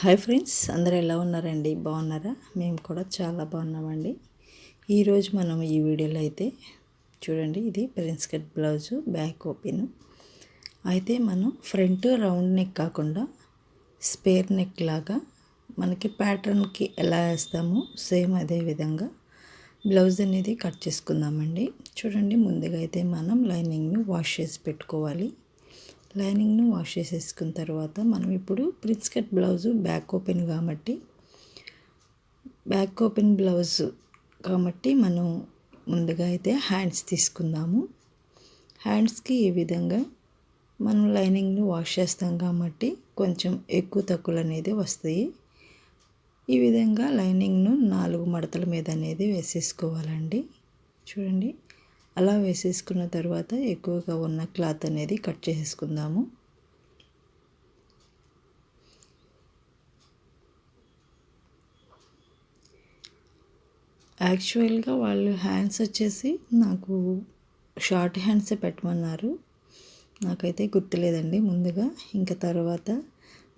Hi friends అందరూ ఎలా ఉన్నారండి? బాగున్నారా? మేము కూడా చాలా బాగున్నామండి. ఈరోజు మనం ఈ వీడియోలో అయితే చూడండి ఇది prince cut blouse back open. అయితే మనం ఫ్రంట్ రౌండ్ నెక్ కాకుండా స్పేర్ నెక్ లాగా మనకి ప్యాటర్న్కి ఎలా వేస్తామో సేమ్ అదే విధంగా బ్లౌజ్ అనేది కట్ చేసుకుందామండి. చూడండి ముందుగా అయితే మనం లైనింగ్ని వాష్ చేసి పెట్టుకోవాలి. లైనింగ్ను వాష్ చేసేసుకున్న తర్వాత మనం ఇప్పుడు prince cut blouse back open కాబట్టి బ్యాక్ ఓపెన్ బ్లౌజ్ కాబట్టి మనం ముందుగా అయితే హ్యాండ్స్ తీసుకుందాము. హ్యాండ్స్కి ఈ విధంగా మనం లైనింగ్ను వాష్ చేస్తాం కాబట్టి కొంచెం ఎక్కువ తక్కువలు అనేది వస్తాయి. ఈ విధంగా లైనింగ్ను నాలుగు మడతల మీద అనేది వేసేసుకోవాలండి. చూడండి. అలా వేసేసుకున్న తర్వాత ఎక్కువగా ఉన్న క్లాత్ అనేది కట్ చేసుకుందాము యాక్చువల్గా వాళ్ళు హ్యాండ్స్ వచ్చేసి నాకు షార్ట్ హ్యాండ్సే పెట్టమన్నారు. నాకైతే గుర్తులేదండి ముందుగా. ఇంకా తర్వాత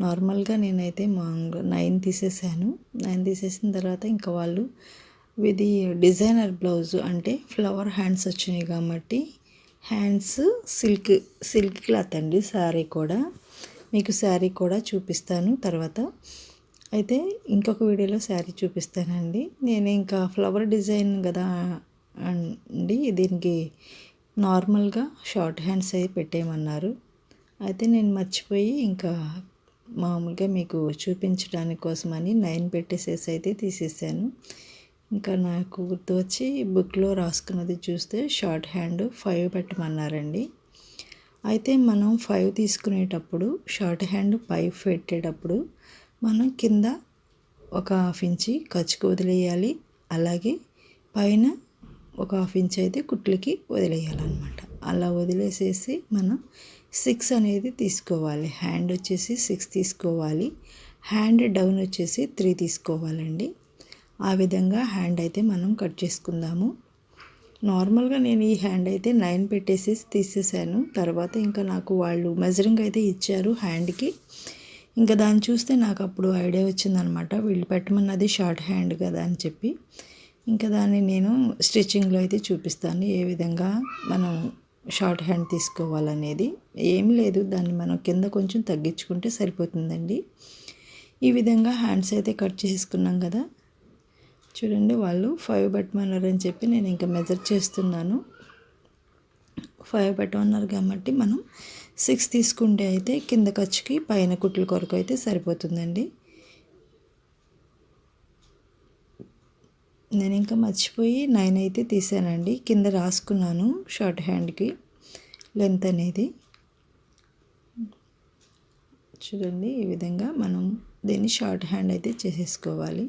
నార్మల్గా నేనైతే మా నైన్ తీసేసాను. నైన్ తీసేసిన తర్వాత ఇంకా వాళ్ళు ఇది డిజైనర్ బ్లౌజ్ అంటే ఫ్లవర్ హ్యాండ్స్ వచ్చినాయి కాబట్టి హ్యాండ్స్ సిల్క్ సిల్క్ క్లాత్ అండి శారీ కూడా. మీకు శారీ కూడా చూపిస్తాను తర్వాత. అయితే ఇంకొక వీడియోలో శారీ చూపిస్తానండి. నేను ఇంకా ఫ్లవర్ డిజైన్ కదా అండి దీనికి నార్మల్గా షార్ట్ హ్యాండ్స్ అయి పెట్టేయమన్నారు. అయితే నేను మర్చిపోయి ఇంకా మామూలుగా మీకు చూపించడానికి కోసమని నైన్ పెట్టేసేసి అయితే తీసేసాను. ఇంకా నాకు గుర్తు వచ్చి బుక్లో రాసుకున్నది చూస్తే షార్ట్ హ్యాండ్ ఫైవ్ పెట్టమన్నారండి. అయితే మనం ఫైవ్ తీసుకునేటప్పుడు షార్ట్ హ్యాండ్ ఫైవ్ పెట్టేటప్పుడు మనం కింద ఒక హాఫ్ ఇంచి ఖర్చుకు వదిలేయాలి. అలాగే పైన ఒక హాఫ్ ఇంచ్ అయితే కుట్లకి వదిలేయాలన్నమాట. అలా వదిలేసేసి మనం సిక్స్ అనేది తీసుకోవాలి. హ్యాండ్ వచ్చేసి సిక్స్ తీసుకోవాలి. హ్యాండ్ డౌన్ వచ్చేసి త్రీ తీసుకోవాలండి. ఆ విధంగా హ్యాండ్ అయితే మనం కట్ చేసుకుందాము. నార్మల్గా నేను ఈ హ్యాండ్ అయితే నైన్ పెట్టేసి తీసేసాను. తర్వాత ఇంకా నాకు వాళ్ళు మెజరింగ్ అయితే ఇచ్చారు హ్యాండ్కి. ఇంకా దాన్ని చూస్తే నాకు అప్పుడు ఐడియా వచ్చిందనమాట వీళ్ళు పెట్టమన్నది షార్ట్ హ్యాండ్ కదా అని చెప్పి. ఇంకా దాన్ని నేను స్టిచ్చింగ్లో అయితే చూపిస్తాను ఏ విధంగా మనం షార్ట్ హ్యాండ్ తీసుకోవాలనేది. ఏమి లేదు దాన్ని మనం కింద కొంచెం తగ్గించుకుంటే సరిపోతుందండి. ఈ విధంగా హ్యాండ్స్ అయితే కట్ చేసుకున్నాం కదా. చూడండి వాళ్ళు ఫైవ్ పెట్టమన్నారని చెప్పి నేను ఇంకా మెజర్ చేస్తున్నాను. ఫైవ్ పెట్టమన్నారు కాబట్టి మనం సిక్స్ తీసుకుంటే అయితే కింద ఖర్చుకి పైన కుట్ల కొరకు అయితే సరిపోతుందండి. నేను ఇంకా మర్చిపోయి నైన్ అయితే తీసానండి. కింద రాసుకున్నాను షార్ట్ హ్యాండ్కి లెంత్ అనేది. చూడండి ఈ విధంగా మనం దీన్ని షార్ట్ హ్యాండ్ అయితే చేసేసుకోవాలి.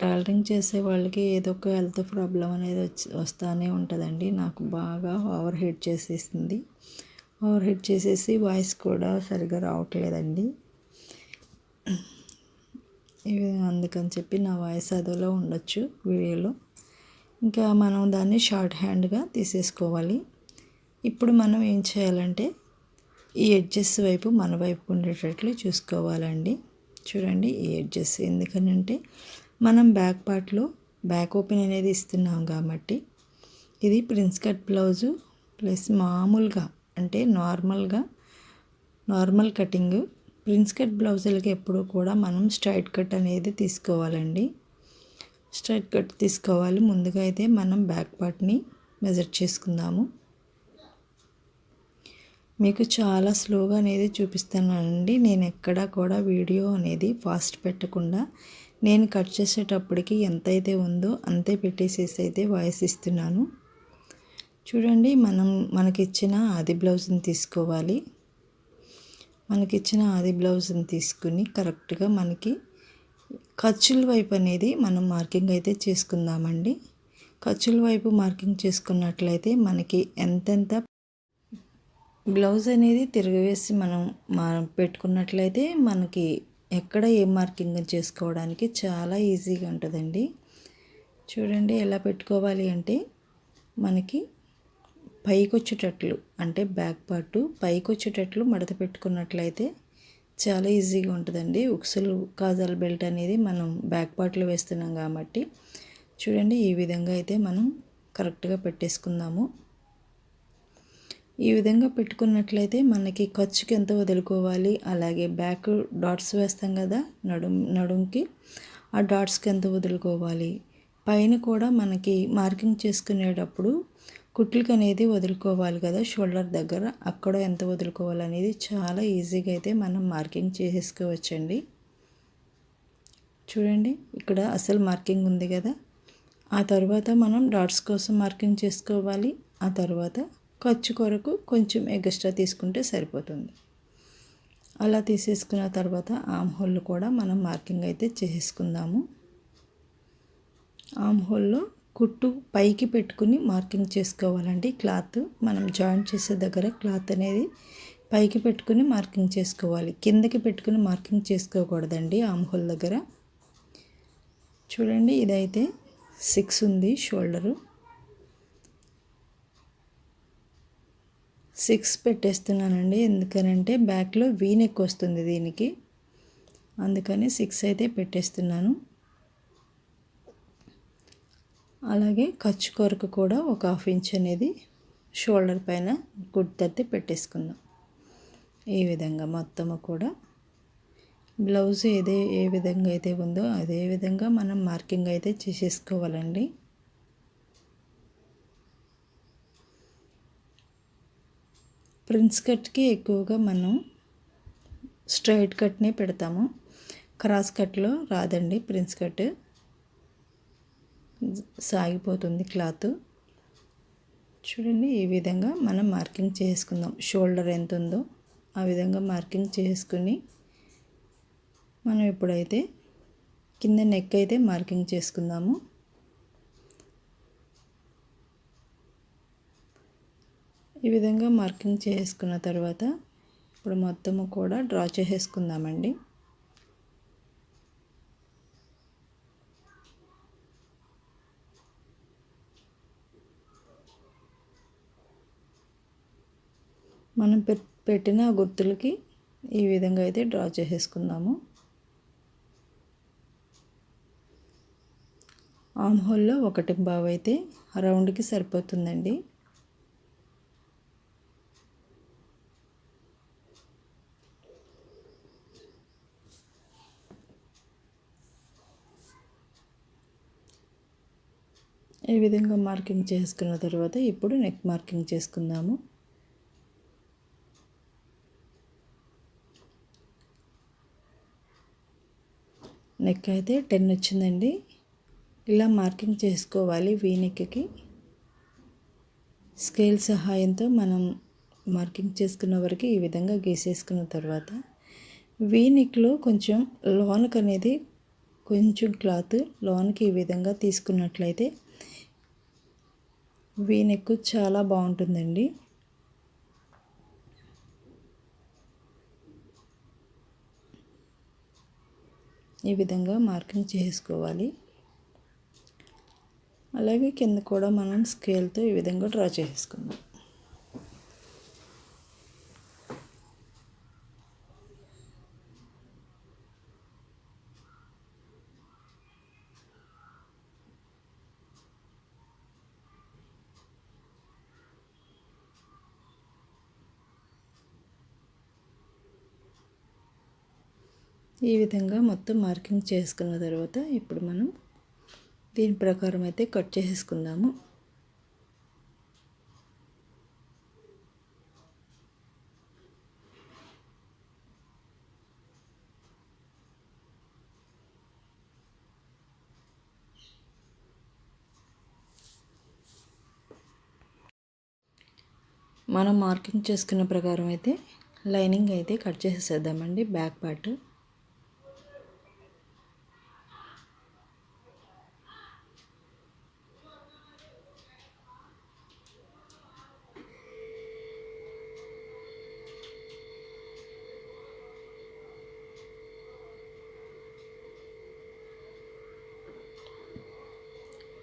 టైలరింగ్ చేసే వాళ్ళకి ఏదో ఒక హెల్త్ ప్రాబ్లం అనేది వచ్చి వస్తూనే ఉంటుందండి. నాకు బాగా ఓవర్ హెడ్ చేసేసింది. ఓవర్ హెడ్ చేసేసి వాయిస్ కూడా సరిగా రావట్లేదండి. అందుకని చెప్పి నా వాయిస్ అదోలో ఉండొచ్చు వీడియోలో. ఇంకా మనం దాన్ని షార్ట్ హ్యాండ్గా తీసేసుకోవాలి. ఇప్పుడు మనం ఏం చేయాలంటే ఈ ఎడ్జెస్ వైపు మన వైపు ఉండేటట్లు చూసుకోవాలండి. చూడండి ఈ ఎడ్జెస్ ఎందుకనంటే మనం బ్యాక్ పార్ట్లో బ్యాక్ ఓపెన్ అనేది ఇస్తున్నాం కాబట్టి ఇది ప్రిన్స్ కట్ బ్లౌజు ప్లస్ మామూలుగా అంటే నార్మల్గా నార్మల్ కటింగ్. ప్రిన్స్ కట్ బ్లౌజులకి ఎప్పుడూ కూడా మనం స్ట్రైట్ కట్ అనేది తీసుకోవాలండి. స్ట్రైట్ కట్ తీసుకోవాలి. ముందుగా అయితే మనం బ్యాక్ పార్ట్ని మెజర్ చేసుకుందాము. మీకు చాలా స్లోగా అనేది చూపిస్తానండి. నేను ఎక్కడా కూడా వీడియో అనేది ఫాస్ట్ పెట్టకుండా నేను కట్ చేసేటప్పటికి ఎంతైతే ఉందో అంతే పెట్టేసేసి అయితే వాయిస్ ఇస్తున్నాను. చూడండి మనం మనకిచ్చిన ఆది బ్లౌజ్ని తీసుకోవాలి. మనకిచ్చిన ఆది బ్లౌజ్ని తీసుకుని కరెక్ట్గా మనకి ఖర్చుల వైపు అనేది మనం మార్కింగ్ అయితే చేసుకుందామండి. ఖర్చుల వైపు మార్కింగ్ చేసుకున్నట్లయితే మనకి ఎంతెంత బ్లౌజ్ అనేది తిరగవేసి మనం మా పెట్టుకున్నట్లయితే మనకి ఎక్కడ ఏ మార్కింగ్ చేసుకోవడానికి చాలా ఈజీగా ఉంటుందండి. చూడండి ఎలా పెట్టుకోవాలి అంటే మనకి పైకి వచ్చేటట్లు అంటే బ్యాక్ పార్ట్ పైకి వచ్చేటట్లు మడత పెట్టుకున్నట్లయితే చాలా ఈజీగా ఉంటుందండి. ఉక్సులు కాజాల బెల్ట్ అనేది మనం బ్యాక్ పార్ట్లో వేస్తున్నాం కాబట్టి చూడండి ఈ విధంగా అయితే మనం కరెక్ట్గా పెట్టేసుకుందాము. ఈ విధంగా పెట్టుకున్నట్లయితే మనకి ఖర్చుకి ఎంత వదులుకోవాలి? అలాగే బ్యాక్ డాట్స్ వేస్తాం కదా నడుం నడుంకి. ఆ డాట్స్కి ఎంత వదులుకోవాలి? పైన కూడా మనకి మార్కింగ్ చేసుకునేటప్పుడు కుట్లకి అనేది వదులుకోవాలి కదా షోల్డర్ దగ్గర. అక్కడ ఎంత వదులుకోవాలి అనేది చాలా ఈజీగా అయితే మనం మార్కింగ్ చేసేసుకోవచ్చండి చూడండి ఇక్కడ అసలు మార్కింగ్ ఉంది కదా. ఆ తర్వాత మనం డాట్స్ కోసం మార్కింగ్ చేసుకోవాలి. ఆ తర్వాత ఖర్చు కొరకు కొంచెం ఎక్స్ట్రా తీసుకుంటే సరిపోతుంది. అలా తీసేసుకున్న తర్వాత ఆమ్ హోల్ కూడా మనం మార్కింగ్ అయితే చేసుకుందాము. ఆమ్ హోల్లో కుట్టు పైకి పెట్టుకుని మార్కింగ్ చేసుకోవాలండి. క్లాత్ మనం జాయింట్ చేసే దగ్గర క్లాత్ అనేది పైకి పెట్టుకుని మార్కింగ్ చేసుకోవాలి. కిందకి పెట్టుకుని మార్కింగ్ చేసుకోకూడదండి ఆమ్ హోల్ దగ్గర. చూడండి ఇదైతే సిక్స్ ఉంది షోల్డరు. సిక్స్ పెట్టేస్తున్నానండి. ఎందుకనంటే బ్యాక్లో వీనెక్ వస్తుంది దీనికి. అందుకని సిక్స్ అయితే పెట్టేస్తున్నాను. అలాగే ఖర్చు కొరకు కూడా ఒక హాఫ్ ఇంచ్ అనేది షోల్డర్ పైన గుడ్తత్తి పెట్టేసుకుందాం. ఈ విధంగా మొత్తము కూడా. బ్లౌజ్ ఏదే ఏ విధంగా అయితే ఉందో అదే విధంగా మనం మార్కింగ్ అయితే చేసేసుకోవాలండి. ప్రిన్స్ కట్కి ఎక్కువగా మనం స్ట్రైట్ కట్నే పెడతాము. క్రాస్ కట్లో రాదండి ప్రిన్స్ కట్. సాగిపోతుంది క్లాత్. చూడండి ఈ విధంగా మనం మార్కింగ్ చేసుకుందాం. షోల్డర్ ఎంత ఉందో ఆ విధంగా మార్కింగ్ చేసుకుని మనం ఇప్పుడైతే కింద నెక్ అయితే మార్కింగ్ చేసుకుందాము. ఈ విధంగా మార్కింగ్ చేసుకున్న తర్వాత ఇప్పుడు మొత్తము కూడా డ్రా చేసేసుకుందామండి. మనం పెట్టిన గుర్తులకి ఈ విధంగా అయితే డ్రా చేసేసుకుందాము. ఆమ్ హోల్లో ఒకటి బావు అయితే రౌండ్కి సరిపోతుందండి. ఈ విధంగా మార్కింగ్ చేసుకున్న తర్వాత ఇప్పుడు నెక్ మార్కింగ్ చేసుకుందాము. నెక్ అయితే టెన్ వచ్చిందండి. ఇలా మార్కింగ్ చేసుకోవాలి వీ నెక్కి. స్కేల్ సహాయంతో మనం మార్కింగ్ చేసుకున్న వరకు ఈ విధంగా గీసేసుకున్న తర్వాత వీ నెక్లో కొంచెం లోన్కి అనేది కొంచెం క్లాత్ లోన్కి ఈ విధంగా తీసుకున్నట్లయితే వీనెక్ చాలా బాగుంటుందండి. ఈ విధంగా మార్కింగ్ చేసుకోవాలి. అలాగే కింద కూడా మనం స్కేల్తో ఈ విధంగా డ్రా చేసుకుందాం. ఈ విధంగా మొత్తం మార్కింగ్ చేసుకున్న తర్వాత ఇప్పుడు మనం దీని ప్రకారం అయితే కట్ చేసేసుకుందాము. మనం మార్కింగ్ చేసుకున్న ప్రకారం అయితే లైనింగ్ అయితే కట్ చేసేసేద్దామండి బ్యాక్ పార్ట్.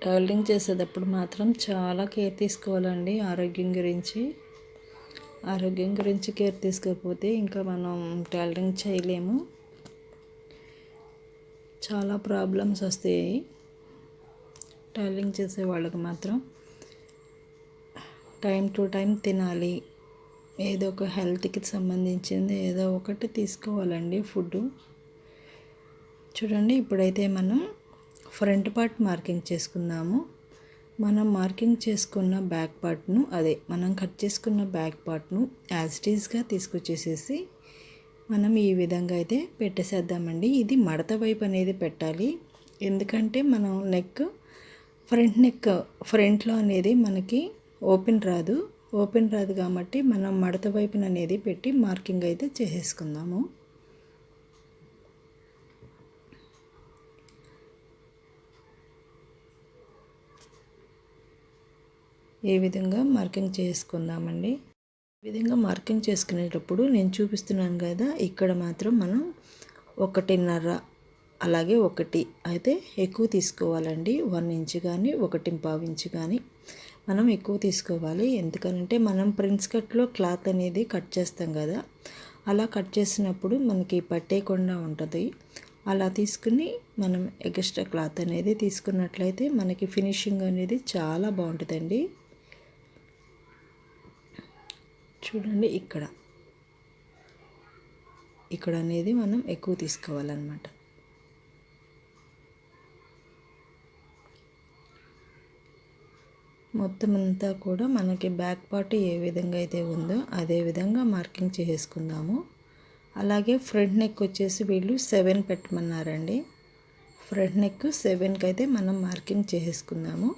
ట్రావెలింగ్ చేసేటప్పుడు మాత్రం చాలా కేర్ తీసుకోవాలండి ఆరోగ్యం గురించి. ఆరోగ్యం గురించి కేర్ తీసుకోకపోతే ఇంకా మనం టైలరింగ్ చేయలేము. చాలా ప్రాబ్లమ్స్ వస్తాయి టైలరింగ్ చేసే వాళ్ళకి మాత్రం. టైం టు టైం తినాలి. ఏదో ఒక హెల్త్కి సంబంధించింది ఏదో ఒకటి తీసుకోవాలండి ఫుడ్ చూడండి ఇప్పుడైతే మనం ఫ్రంట్ పార్ట్ మార్కింగ్ చేసుకుందాము. మనం మార్కింగ్ చేసుకున్న బ్యాక్ పార్ట్ను అదే మనం కట్ చేసుకున్న బ్యాక్ పార్ట్ను యాజ్ ఇట్ తీసుకొచ్చేసేసి మనం ఈ విధంగా అయితే పెట్టేసేద్దామండి. ఇది మడత వైపు అనేది పెట్టాలి. ఎందుకంటే మనం నెక్ ఫ్రంట్ నెక్ ఫ్రంట్లో అనేది మనకి ఓపెన్ రాదు. ఓపెన్ రాదు కాబట్టి మనం మడత వైపున అనేది పెట్టి మార్కింగ్ అయితే చేసేసుకుందాము. ఏ విధంగా మార్కింగ్ చేసుకుందామండి? ఈ విధంగా మార్కింగ్ చేసుకునేటప్పుడు నేను చూపిస్తున్నాను కదా ఇక్కడ మాత్రం మనం ఒకటిన్నర అలాగే ఒకటి అయితే ఎక్కువ తీసుకోవాలండి. వన్ ఇంచ్ కానీ ఒకటి పావు ఇంచ్ కానీ మనం ఎక్కువ తీసుకోవాలి. ఎందుకంటే మనం ప్రిన్స్ కట్లో క్లాత్ అనేది కట్ చేస్తాం కదా అలా కట్ చేసినప్పుడు మనకి పట్టేయకుండా ఉంటుంది. అలా తీసుకుని మనం ఎక్స్ట్రా క్లాత్ అనేది తీసుకున్నట్లయితే మనకి ఫినిషింగ్ అనేది చాలా బాగుంటుందండి. చూడండి ఇక్కడ. ఇక్కడ అనేది మనం ఎక్కువ తీసుకోవాలన్నమాట. మొత్తం అంతా కూడా మనకి బ్యాక్ పార్ట్ ఏ విధంగా అయితే ఉందో అదే విధంగా మార్కింగ్ చేసుకుందాము అలాగే ఫ్రంట్ నెక్ వచ్చేసి వీళ్ళు సెవెన్ పెట్టమన్నారండి. ఫ్రంట్ నెక్ సెవెన్కి అయితే మనం మార్కింగ్ చేసుకుందాము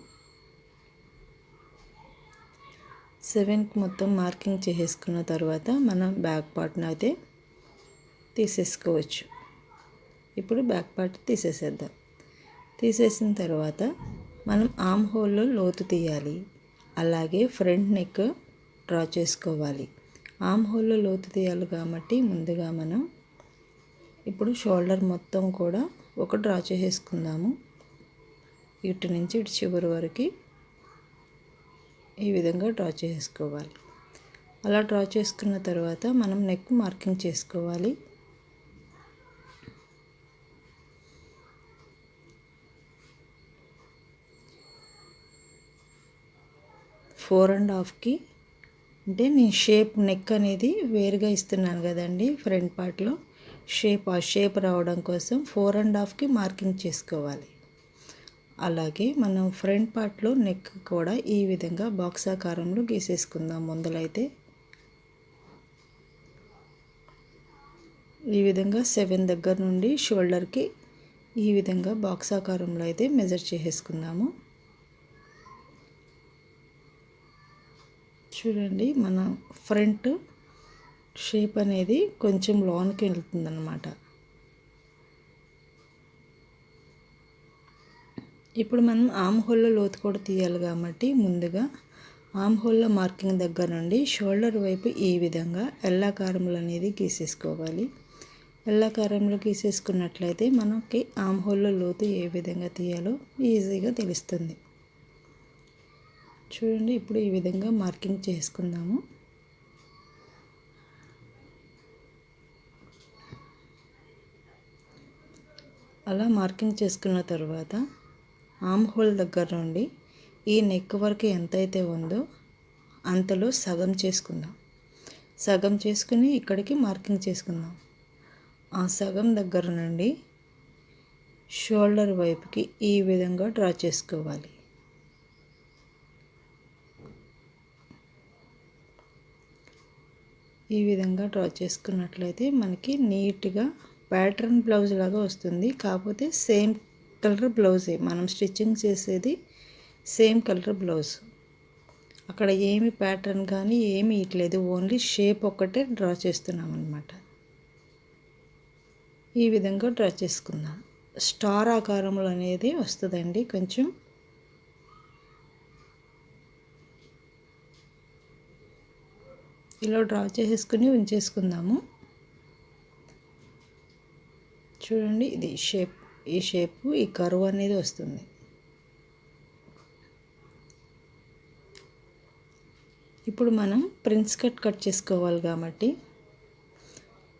సెవెన్కి మొత్తం మార్కింగ్ చేసుకున్న తర్వాత మనం బ్యాక్ పార్ట్ను అయితే తీసేసుకోవచ్చు. ఇప్పుడు బ్యాక్ పార్ట్ తీసేసేద్దాం. తీసేసిన తర్వాత మనం ఆమ్ హోల్లో లోతు తీయాలి. అలాగే ఫ్రంట్ నెక్ డ్రా చేసుకోవాలి. ఆమ్ హోల్లో లోతు తీయాలి కాబట్టి ముందుగా మనం ఇప్పుడు షోల్డర్ మొత్తం కూడా ఒక డ్రా చేసేసుకుందాము. ఇటు నుంచి ఇటు చివరి వరకు ఈ విధంగా డ్రా చేసుకోవాలి. అలా డ్రా చేసుకున్న తర్వాత మనం నెక్ మార్కింగ్ చేసుకోవాలి. ఫోర్ అండ్ హాఫ్కి అంటే నేను షేప్ నెక్ అనేది వేరుగా ఇస్తున్నాను కదండి ఫ్రంట్ పార్ట్లో. షేప్ ఆ షేప్ రావడం కోసం ఫోర్ అండ్ హాఫ్కి మార్కింగ్ చేసుకోవాలి. అలాగే మనం ఫ్రంట్ పార్ట్లో నెక్ కూడా ఈ విధంగా బాక్స్ ఆకారంలో గీసేసుకుందాం ముందలైతే. ఈ విధంగా సెవెన్ దగ్గర నుండి షోల్డర్కి ఈ విధంగా బాక్స్ ఆకారంలో అయితే మెజర్ చేసేసుకుందాము. చూడండి మన ఫ్రంట్ షేప్ అనేది కొంచెం లోన్కి వెళ్తుందన్నమాట. ఇప్పుడు మనం ఆమ్ హోల్లో లోతు కూడా తీయాలి కాబట్టి ముందుగా ఆమ్ హోల్లో మార్కింగ్ దగ్గర నుండి షోల్డర్ వైపు ఈ విధంగా ఎల్లాకారములు అనేది గీసేసుకోవాలి. ఎల్లాకారంలో గీసేసుకున్నట్లయితే మనకి ఆమ్ హోల్లో లోతు ఏ విధంగా తీయాలో ఈజీగా తెలుస్తుంది. చూడండి ఇప్పుడు ఈ విధంగా మార్కింగ్ చేసుకుందాము. అలా మార్కింగ్ చేసుకున్న తర్వాత ఆమ్ హోల్ దగ్గర నుండి ఈ నెక్ వరకు ఎంతైతే ఉందో అంతలో సగం చేసుకుందాం. సగం చేసుకుని ఇక్కడికి మార్కింగ్ చేసుకుందాం. ఆ సగం దగ్గర నుండి షోల్డర్ వైపుకి ఈ విధంగా డ్రా చేసుకోవాలి. ఈ విధంగా డ్రా చేసుకున్నట్లయితే మనకి నీట్గా ప్యాటర్న్ బ్లౌజ్ లాగా వస్తుంది. కాకపోతే సేమ్ కలర్ బ్లౌజే. మనం స్టిచ్చింగ్ చేసేది సేమ్ కలర్ బ్లౌజ్. అక్కడ ఏమి ప్యాటర్న్ కానీ ఏమి ఇట్లేదు. ఓన్లీ షేప్ ఒక్కటే డ్రా చేస్తున్నాం అనమాట ఈ విధంగా డ్రా చేసుకుందాం. స్టార్ ఆకారంలో అనేది వస్తుందండి. కొంచెం ఇలా డ్రా చేసేసుకుని ఉంచేసుకుందాము. చూడండి ఇది షేప్. ఈ షేపు ఈ కరువు అనేది వస్తుంది. ఇప్పుడు మనం ప్రిన్స్ కట్ కట్ చేసుకోవాలి కాబట్టి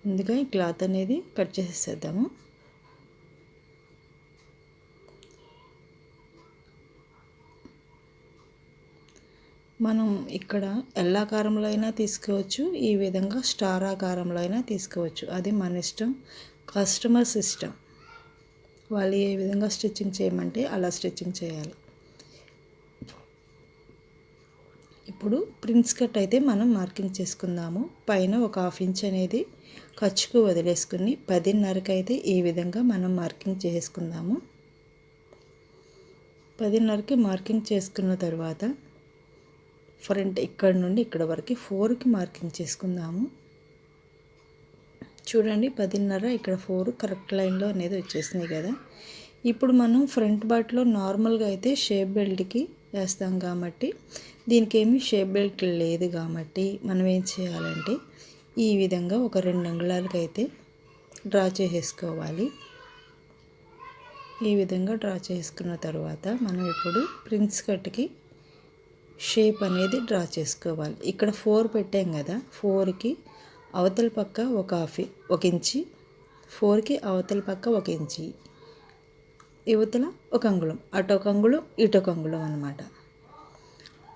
ముందుగా ఈ క్లాత్ అనేది కట్ చేసేసేద్దాము. మనం ఇక్కడ ఎల్లాకారంలో అయినా తీసుకోవచ్చు ఈ విధంగా స్టార్ ఆకారంలో అయినా తీసుకోవచ్చు. అది మన ఇష్టం. కస్టమర్స్ ఇష్టం వాళ్ళు ఏ విధంగా స్టిచ్చింగ్ చేయమంటే అలా స్టిచ్చింగ్ చేయాలి. ఇప్పుడు ప్రిన్స్ కట్ అయితే మనం మార్కింగ్ చేసుకుందాము. పైన ఒక హాఫ్ ఇంచ్ అనేది ఖర్చుకు వదిలేసుకుని పదిన్నరకు అయితే ఈ విధంగా మనం మార్కింగ్ చేసుకుందాము. పదిన్నరకి మార్కింగ్ చేసుకున్న తర్వాత ఫ్రంట్ ఇక్కడ నుండి ఇక్కడ వరకు ఫోర్కి మార్కింగ్ చేసుకుందాము. చూడండి పదిన్నర ఇక్కడ ఫోర్ కరెక్ట్ లైన్లో అనేది వచ్చేసినాయి కదా. ఇప్పుడు మనం ఫ్రంట్ బాట్లో నార్మల్గా అయితే షేప్ బెల్ట్కి వేస్తాం కాబట్టి దీనికి ఏమి షేప్ బెల్ట్ లేదు కాబట్టి మనం ఏం చేయాలంటే ఈ విధంగా ఒక రెండు అంగుళాలకి అయితే డ్రా చేసేసుకోవాలి. ఈ విధంగా డ్రా చేసుకున్న తర్వాత మనం ఇప్పుడు ప్రిన్స్ కట్కి షేప్ అనేది డ్రా చేసుకోవాలి. ఇక్కడ ఫోర్ పెట్టాం కదా ఫోర్కి అవతల పక్క ఒక హాఫ్ ఒక ఇంచి ఫోర్కి అవతల పక్క ఒక ఇంచి యువతల ఒక అంగుళం అటు ఒక అంగుళం ఇటు ఒక అంగుళం అనమాట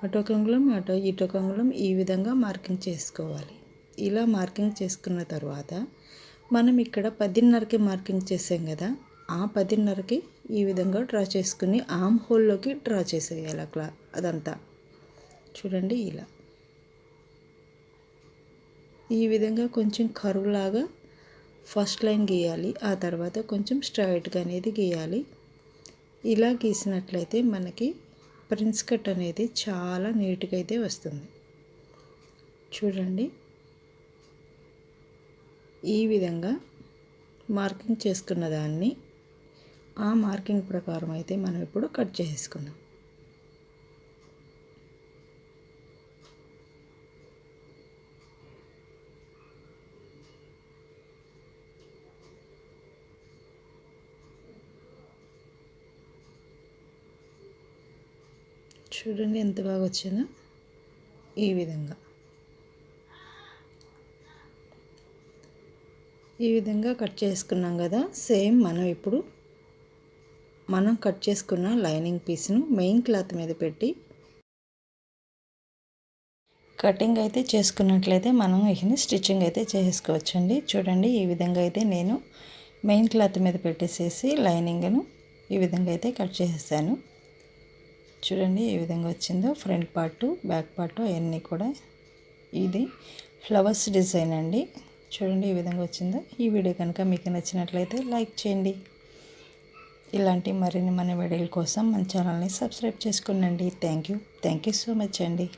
అటు ఒక అంగుళం అటు ఇటు ఒక అంగుళం ఈ విధంగా మార్కింగ్ చేసుకోవాలి. ఇలా మార్కింగ్ చేసుకున్న తర్వాత మనం ఇక్కడ పదిన్నరకి మార్కింగ్ చేసాం కదా ఆ పదిన్నరకి ఈ విధంగా డ్రా చేసుకుని ఆమ్ హోల్లోకి డ్రా చేసేయాలి అట్లా అదంతా. చూడండి ఇలా. ఈ విధంగా కొంచెం కరువులాగా ఫస్ట్ లైన్ గీయాలి ఆ తర్వాత కొంచెం స్ట్రైట్గా అనేది గీయాలి. ఇలా గీసినట్లయితే మనకి ప్రిన్స్ కట్ అనేది చాలా నీట్గా అయితే వస్తుంది. చూడండి. ఈ విధంగా మార్కింగ్ చేసుకున్న దాన్ని ఆ మార్కింగ్ ప్రకారం అయితే మనం ఇప్పుడు కట్ చేసుకుందాం. చూడండి ఎంత బాగా వచ్చిందో ఈ విధంగా. ఈ విధంగా కట్ చేసుకున్నాం కదా సేమ్ మనం ఇప్పుడు మనం కట్ చేసుకున్న లైనింగ్ పీస్ను మెయిన్ క్లాత్ మీద పెట్టి కటింగ్ అయితే చేసుకున్నట్లయితే మనం ఇక స్టిచ్చింగ్ అయితే చేసుకోవచ్చండి. చూడండి ఈ విధంగా అయితే నేను మెయిన్ క్లాత్ మీద పెట్టేసేసి లైనింగ్ను ఈ విధంగా అయితే కట్ చేసేసాను. చూడండి ఏ విధంగా వచ్చిందో. ఫ్రంట్ పార్ట్ బ్యాక్ పార్ట్ అవన్నీ కూడా ఇది. ఫ్లవర్స్ డిజైన్ అండి. చూడండి ఈ విధంగా వచ్చిందో. ఈ వీడియో కనుక మీకు నచ్చినట్లయితే లైక్ చేయండి. ఇలాంటి మరిన్ని మన వీడియోల కోసం మన ఛానల్ని subscribe చేసుకునండి. Thank you. Thank you so much అండి.